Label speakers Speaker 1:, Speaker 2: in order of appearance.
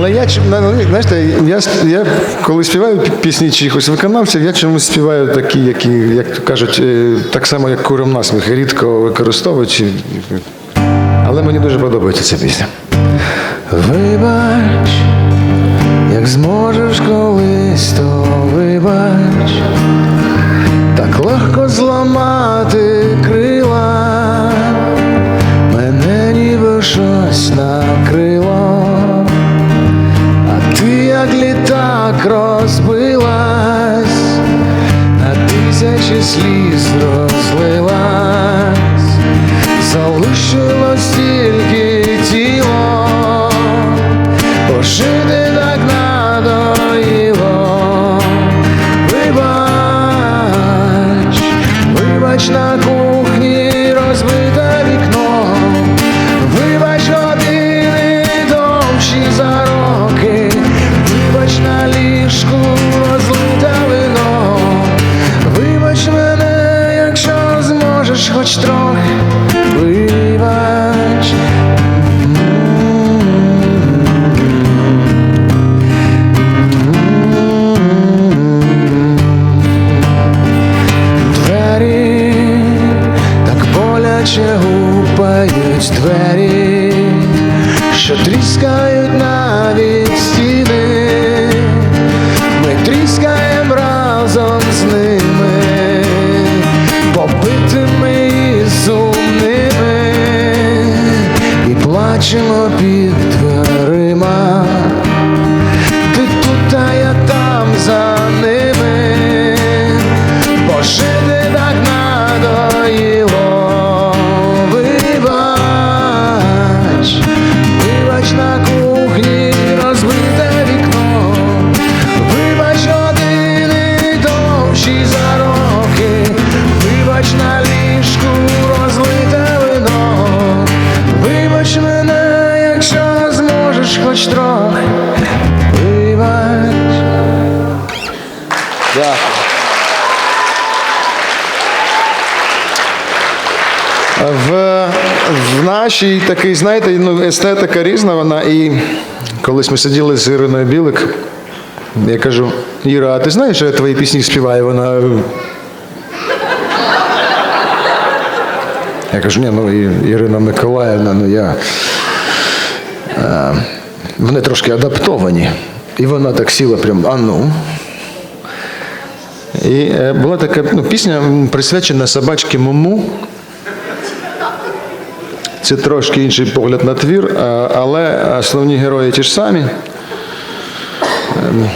Speaker 1: Але я знаєте, я, я коли співаю пісні чиїхось виконавців, я чомусь співаю такі, які, як кажуть, е, так само, як куром насміх, рідко використовуючи. Але мені дуже подобається ця пісня. Вибач, як зможеш колись, то вибач, так легко зламати літак розбилась, на тисячі сліз хоч трохи, вибач. Двері так боляче гупають двері, що тріскають навіть плачемо під хоч трохи. Вибач. Дякую. В, в нашій такий, знаєте, ну, естетика різна вона. І колись ми сиділи з Іриною Білик, я кажу, Іра, а ти знаєш, що я твої пісні співаю? Вона. Я кажу, ні, ну Ірина Миколаївна, ну я. Е, вони трошки адаптовані. І вона так сіла прям, а ну. І е, була така ну, пісня присвячена собачці Муму. Це трошки інший погляд на твір, але основні герої ті ж самі. Ем,